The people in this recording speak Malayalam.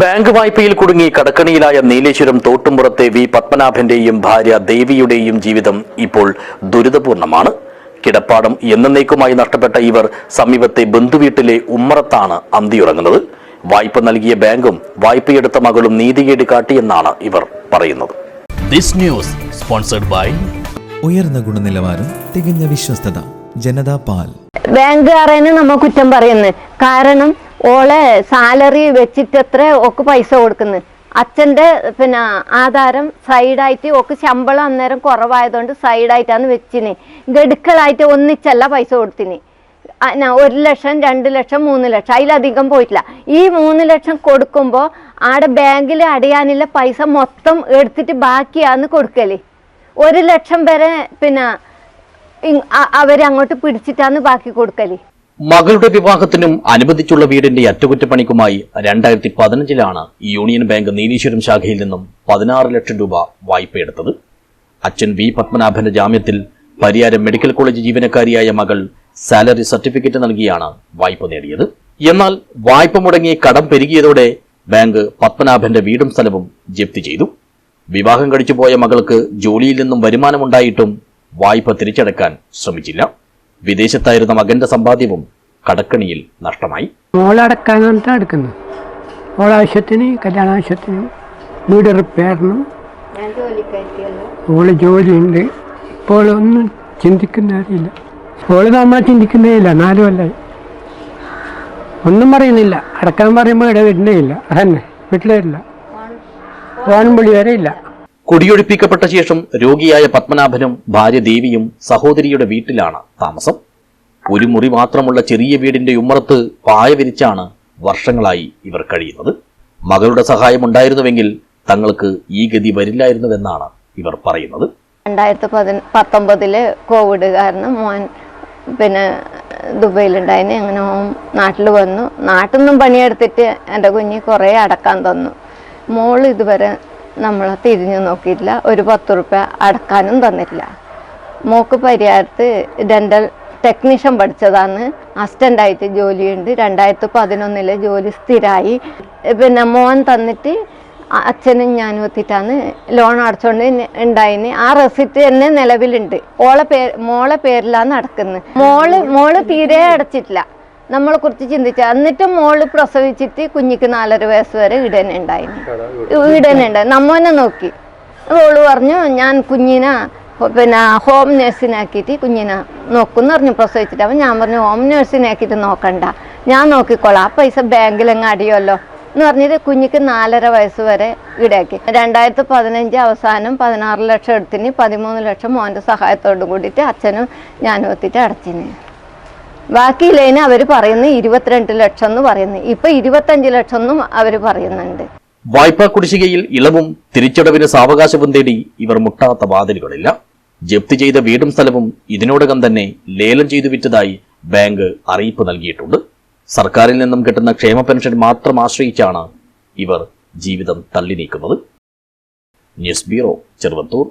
ബാങ്ക് വായ്പയിൽ കുടുങ്ങി കടക്കണിയിലായ നീലേശ്വരം തോട്ടുംപുറത്തെ വി പത്മനാഭന്റെയും ഭാര്യ ദേവിയുടെയും ജീവിതം ഇപ്പോൾ ദുരിതപൂർണമാണ്. കിടപ്പാടം എന്നേക്കുമായി നഷ്ടപ്പെട്ട ഇവർ സമീപത്തെ ബന്ധുവീട്ടിലെ ഉമ്മറത്താണ് അന്തിയുറങ്ങുന്നത്. വായ്പ നൽകിയ ബാങ്കും വായ്പയെടുത്ത മകളും നീതികേട് കാട്ടിയെന്നാണ് ഇവർ പറയുന്നത്. ദിസ് ന്യൂസ് സ്പോൺസർഡ് ബൈ ഉയർന്ന ഗുണനിലവാരം തികഞ്ഞ വിശ്വസ്തത ജനതാ പാൽ. ബാങ്കുകാരന് നമ്മ കുറ്റം പറയുന്നത് കാരണം ഓളെ സാലറി വെച്ചിട്ടത്ര ഓക്ക് പൈസ കൊടുക്കുന്നത് അച്ഛന്റെ പിന്നെ ആധാരം സൈഡായിട്ട് ഓക്ക് ശമ്പളം അന്നേരം കുറവായതുകൊണ്ട് സൈഡായിട്ടാണ് വെച്ചിന്. ഗഡുക്കളായിട്ട് ഒന്നിച്ചല്ല പൈസ കൊടുത്തിന്. ഒരു ലക്ഷം രണ്ട് ലക്ഷം മൂന്ന് ലക്ഷം. അതിലധികം പോയിട്ടില്ല. ഈ മൂന്ന് ലക്ഷം കൊടുക്കുമ്പോൾ ആടെ ബാങ്കിൽ അടയാനുള്ള പൈസ മൊത്തം എടുത്തിട്ട് ബാക്കിയാന്ന് കൊടുക്കൽ. ഒരു ലക്ഷം വരെ പിന്നെ അവരങ്ങോട്ട് പിടിച്ചിട്ടാണ് ബാക്കി കൊടുക്കൽ. മകളുടെ വിവാഹത്തിനും അനുവദിച്ചുള്ള വീടിന്റെ അറ്റകുറ്റപ്പണിക്കുമായി രണ്ടായിരത്തി പതിനഞ്ചിലാണ് യൂണിയൻ ബാങ്ക് നീലീശ്വരം ശാഖയിൽ നിന്നും പതിനാറ് ലക്ഷം രൂപ വായ്പയെടുത്തത്. അച്ഛൻ വി പത്മനാഭന്റെ ജാമ്യത്തിൽ പരിയാരം മെഡിക്കൽ കോളേജ് ജീവനക്കാരിയായ മകൾ സാലറി സർട്ടിഫിക്കറ്റ് നൽകിയാണ് വായ്പ നേടിയത്. എന്നാൽ വായ്പ മുടങ്ങി കടം പെരുകിയതോടെ ബാങ്ക് പത്മനാഭന്റെ വീടും സ്ഥലവും ജപ്തി ചെയ്തു. വിവാഹം കഴിച്ചുപോയ മകൾക്ക് ജോലിയിൽ നിന്നും വരുമാനമുണ്ടായിട്ടും വായ്പ തിരിച്ചടക്കാൻ ശ്രമിച്ചില്ല. വിദേശത്തായിരുന്ന മകന്റെ സമ്പാദ്യവും കടക്കണിയിൽ നഷ്ടമായി. മോളടക്കാനാണ് എടുക്കുന്നത്. മോളാവശ്യത്തിന് കല്യാണാവശ്യത്തിന് വീട് റിപ്പയറിനും ഓൾ ജോലിയുണ്ട്. ഇപ്പോൾ ഒന്നും ചിന്തിക്കുന്ന അറിയില്ല ഓൾ നമ്മളെ ചിന്തിക്കുന്നേ ഇല്ല നാല് ഒന്നും പറയുന്നില്ല. അടക്കാൻ പറയുമ്പോൾ ഇവിടെ വരുന്നേ ഇല്ല. അതന്നെ. വീട്ടിലേ ഇല്ല. ഓൻ വിളി വരെ ഇല്ല. കുടിയൊഴിപ്പിക്കപ്പെട്ട ശേഷം രോഗിയായ പത്മനാഭനും ഭാര്യ ദേവിയും സഹോദരിയുടെ വീട്ടിലാണ് താമസം. ഒരു മുറി മാത്രമുള്ള ചെറിയ വീടിന്റെ ഉമ്മറത്ത് പായ വിരിച്ചാണ് വർഷങ്ങളായി ഇവർ കഴിയുന്നത്. മകളുടെ സഹായം ഉണ്ടായിരുന്നുവെങ്കിൽ തങ്ങൾക്ക് ഈ ഗതി വരില്ലായിരുന്നുവെന്നാണ് ഇവർ പറയുന്നത്. രണ്ടായിരത്തി പതി പത്തൊമ്പതിൽ കോവിഡ് കാരണം മോൻ പിന്നെ ദുബൈയിലുണ്ടായിന് അങ്ങനെ നാട്ടിൽ വന്നു. നാട്ടിൽ നിന്നും പണിയെടുത്തിട്ട് എന്റെ കുഞ്ഞ് കുറേ അടക്കാൻ തന്നു. മോൾ ഇതുവരെ നമ്മളെ തിരിഞ്ഞു നോക്കിയിട്ടില്ല. ഒരു പത്ത് റുപ്യ അടക്കാനും തന്നിട്ടില്ല. മോക്ക് പരിഹാരത്ത് ഡെന്റൽ ടെക്നീഷ്യൻ പഠിച്ചതാണ്. അസിസ്റ്റന്റായിട്ട് ജോലിയുണ്ട്. രണ്ടായിരത്തി പതിനൊന്നിലെ ജോലി സ്ഥിരമായി പിന്നെ മോൻ തന്നിട്ട് അച്ഛനും ഞാനും എത്തിയിട്ടാണ് ലോൺ അടച്ചുകൊണ്ട് ഉണ്ടായിന് ആ റെസിപ്റ്റ് തന്നെ നിലവിലുണ്ട്. ഓളെ പേര് മോളെ പേരിലാണ് നടക്കുന്നത് മോൾ മോൾ തീരെ അടച്ചിട്ടില്ല. നമ്മളെ കുറിച്ച് ചിന്തിച്ച എന്നിട്ടും മോൾ പ്രസവിച്ചിട്ട് കുഞ്ഞിക്ക് നാലര വയസ്സ് വരെ ഇടനെ ഇടനുണ്ടായി നമ്മനെ നോക്കി. ഓൾ പറഞ്ഞു ഞാൻ കുഞ്ഞിനെ പിന്നെ ഹോം നേഴ്സിനാക്കിയിട്ട് കുഞ്ഞിനെ നോക്കുമെന്ന് പറഞ്ഞു പ്രസവിച്ചിട്ട്. അപ്പം ഞാൻ പറഞ്ഞു ഹോം നേഴ്സിനാക്കിയിട്ട് നോക്കണ്ട. ഞാൻ നോക്കിക്കോളാം. ആ പൈസ ബാങ്കിലെങ്ങ് അടിയല്ലോ എന്ന് പറഞ്ഞിട്ട് കുഞ്ഞിക്ക് നാലര വയസ്സ് വരെ ഈടാക്കി രണ്ടായിരത്തി പതിനഞ്ച് അവസാനം പതിനാറ് ലക്ഷം എടുത്തിന് പതിമൂന്ന് ലക്ഷം മോന്റെ സഹായത്തോട് കൂടിയിട്ട് അച്ഛനും ഞാനും എത്തിയിട്ട് അടച്ചിന്. ബാക്കിയില്ലേന് അവർ പറയുന്നത് ഇരുപത്തിരണ്ട് ലക്ഷം എന്ന് പറയുന്നു. ഇപ്പൊ ഇരുപത്തഞ്ച് ലക്ഷം എന്നും അവർ പറയുന്നുണ്ട്. വായ്പാ കുടിശ്ശികയിൽ ഇളവും തിരിച്ചടവിന് സാവകാശവും തേടി ഇവർ മുട്ടാത്ത വാതിലുകളില്ല. ജപ്തി ചെയ്ത വീടും സ്ഥലവും ഇതിനോടകം തന്നെ ലേലം ചെയ്തു വിറ്റതായി ബാങ്ക് അറിയിപ്പ് നൽകിയിട്ടുണ്ട്. സർക്കാരിൽ നിന്നും കിട്ടുന്ന ക്ഷേമ പെൻഷൻ മാത്രം ആശ്രയിച്ചാണ് ഇവർ ജീവിതം തള്ളി നീക്കുന്നത്. News bureau Cheruvathur.